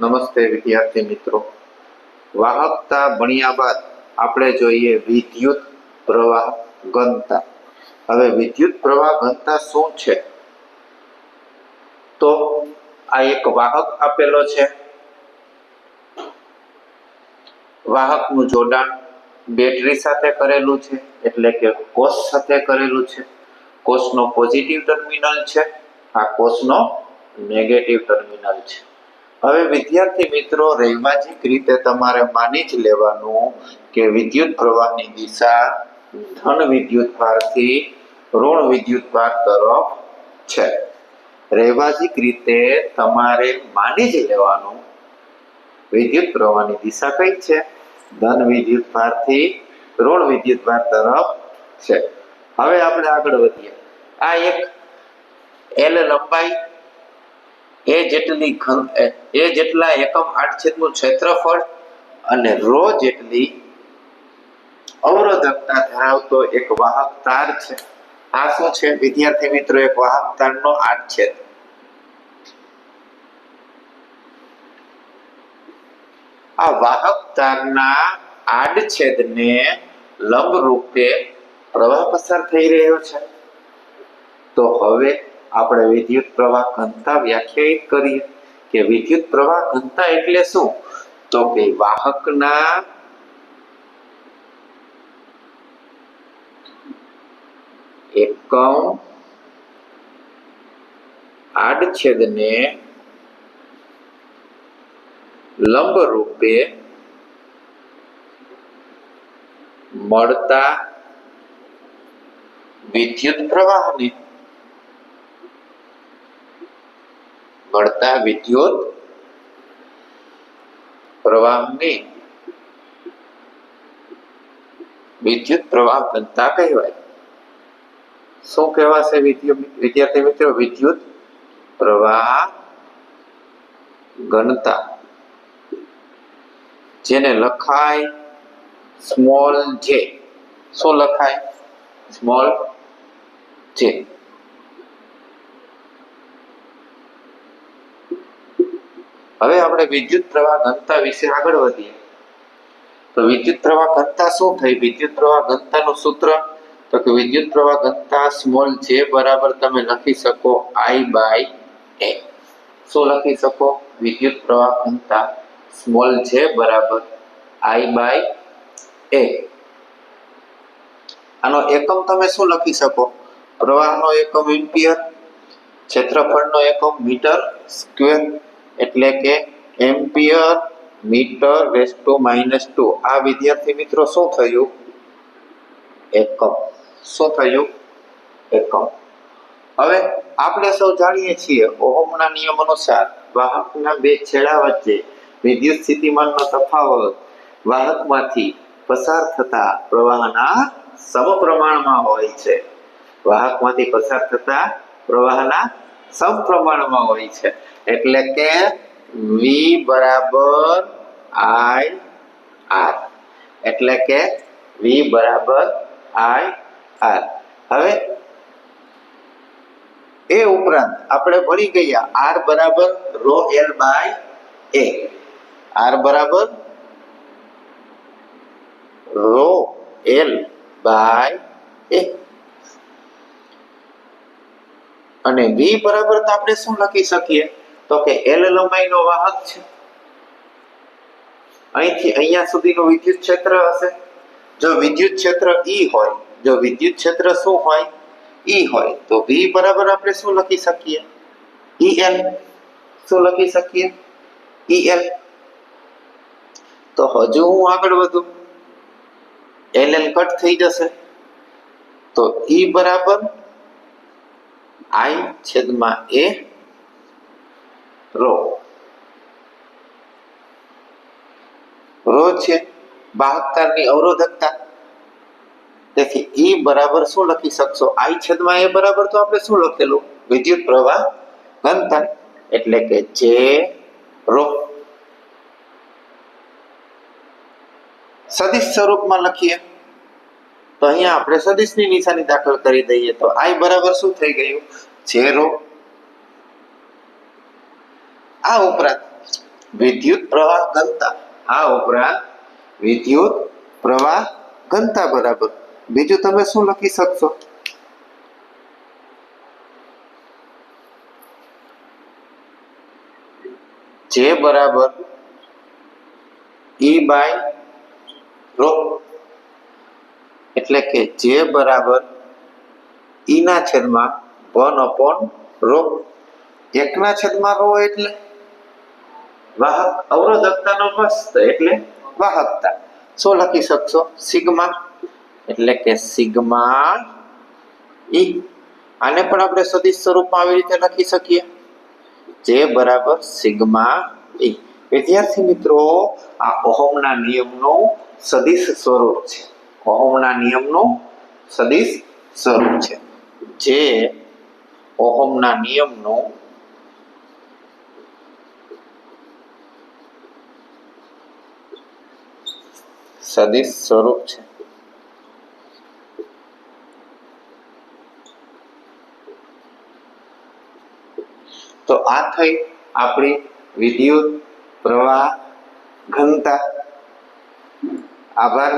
નમસ્તે વિદ્યાર્થી મિત્રો. વાહકતા ભણ્યા બાદ આપણે જોઈએ વિદ્યુત પ્રવાહ ઘનતા. હવે વિદ્યુત પ્રવાહ ઘનતા શું છે? તો આ એક વાહક આપેલો છે. વાહકનું જોડાણ બેટરી સાથે કરેલું છે, એટલે કે કોષ સાથે કરેલું છે. કોષનો પોઝિટિવ ટર્મિનલ છે, આ કોષનો નેગેટિવ ટર્મિનલ છે. હવે વિદ્યાર્થી મિત્રો રહેવાજિક રીતે તમારે માની જ લેવાનું કે વિદ્યુત પ્રવાહની દિશા ધન વિદ્યુત ભારથી ઋણ વિદ્યુત ભાર તરફ છે. રહેવાજિક રીતે તમારે માની જ લેવાનું વિદ્યુત પ્રવાહની દિશા કઈ છે? ધન વિદ્યુત ભારથી ઋણ વિદ્યુત ભાર તરફ છે. હવે આપણે આગળ વધીએ. આ એક એલ લંબાઈ એ જેટલી એ- જેટલા એકમ આડછેદનું ક્ષેત્રફળ અને રો જેટલી અવરોધકતા ધરાવતો એક વાહક તાર છે. આ શું છે? વિદ્યાર્થી મિત્રો, એક વાહક તારનો આડછેદ. આ વાહક તારના આડછેદને લંબ રૂપે પ્રવાહ પસાર થઈ રહ્યો છે. તો હવે આપણે વિદ્યુત પ્રવાહ ઘનતા વ્યાખ્યાયિત કરીએ કે વિદ્યુત પ્રવાહ ઘનતા એટલે શું? તો કે વાહકના એકમ આડછેદને લંબ રૂપે મળતા વિદ્યુત પ્રવાહને મળતા વિદ્યુત પ્રવાહને વિદ્યુત પ્રવાહ ઘનતા કહેવાય. શું કહેવાશે વિદ્યાર્થી મિત્રો? વિદ્યુત પ્રવાહ ઘનતા. જેને લખાય સ્મોલ જે શું લખાય? સ્મોલ જે હવે આપણે વિદ્યુત પ્રવાહ ઘનતા વિશે આગળ વધીએ. તો વિદ્યુત પ્રવાહ ઘનતા શું થઈ? વિદ્યુત પ્રવાહ ઘનતાનું સૂત્ર તો કે વિદ્યુત પ્રવાહ ઘનતા સ્મોલ જે બરાબર તમે લખી શકો આઈ બાય એ શું લખી શકો? વિદ્યુત પ્રવાહ ઘનતા સ્મોલ જે બરાબર આઈ બાય એ આનો એકમ તમે શું લખી શકો? પ્રવાહનો એકમ એમ્પિયર, ક્ષેત્રફળનો એકમ મીટર સ્ક્વેર એટલે કે ampere metre raise two minus two આ વિદ્યાર્થી મિત્રો શું થયું? એકમ. શું થયું? એકમ. હવે આપણે સૌ જાણીએ છીએ ઓહમના નિયમ અનુસાર વાહકના બે છેડા વચ્ચે વિદ્યુત સ્થિતિમાનનો તફાવત વાહકમાંથી પસાર થતા પ્રવાહના સમપ્રમાણમાં હોય છે. વાહકમાંથી પસાર થતા પ્રવાહના સમપ્રમાણમાં હોય છે. એટલે કે V બરાબર I R. એટલે કે V બરાબર I R. હવે એ ઉપરાંત આપણે ભણી ગયા R બરાબર rho L by A. R બરાબર રો L બાય A. અને V બરાબર તો આપણે શું લખી શકીએ? તો કે L લંબાઈનો વાહક છે. અહીંથી અહીંયા સુધીનું વિદ્યુત ક્ષેત્ર હશે. જો વિદ્યુત ક્ષેત્ર ઈ હોય, જો વિદ્યુત ક્ષેત્ર શું હોય? ઈ હોય, તો વી બરાબર આપણે શું લખી શકીએ? EL શું લખી શકીએ? EL તો હજુ હું આગળ વધું. એલ કટ થઈ જશે. તો ઈ બરાબર આઈ છેદમાં એ રો. રો છે વાહકતાની અવરોધકતા. તેથી ઈ બરાબર શું લખી શકશો? આઈ છેદમાં એ બરાબર તો આપણે શું લખેલું? વિદ્યુત પ્રવાહ ઘનતા. એટલે કે જે રો. સદિશ સ્વરૂપમાં લખીએ. તો અહીંયા આપણે સદિશની નિશાની દાખલ કરી દઈએ તો આઈ બરાબર શું થઈ ગયું? ઝેરો આ ઉપરાંત વિદ્યુત પ્રવાહ ઘનતા. આ ઉપરાંત વિદ્યુત પ્રવાહ ઘનતા બરાબર. બીજું તમે શું લખી શકશો? જે બરાબર ઈ બાય રો એટલે કે જે બરાબર ઈના ના છેદમાં વન અપોન રો એકના છેદમાં રો એટલે વાહક અવરોધકતાનો મસ્ત એટલે વાહકતા. શું લખી શકશો? સિગ્મા. એટલે કે સિગ્મા ઈ. આને પણ આપણે સદિશ સ્વરૂપમાં આવી રીતે લખી શકીએ. જે બરાબર સિગ્મા ઈ. વિદ્યાર્થી મિત્રો, આ ઓહમના નિયમનો સદિશ સ્વરૂપ છે. ઓહમના નિયમનું સદિશ સ્વરૂપ છે. જે ઓહમના નિયમનું સદિશ સ્વરૂપ છે. તો આ થઈ આપણી વિદ્યુત પ્રવાહ ઘનતા. આભાર.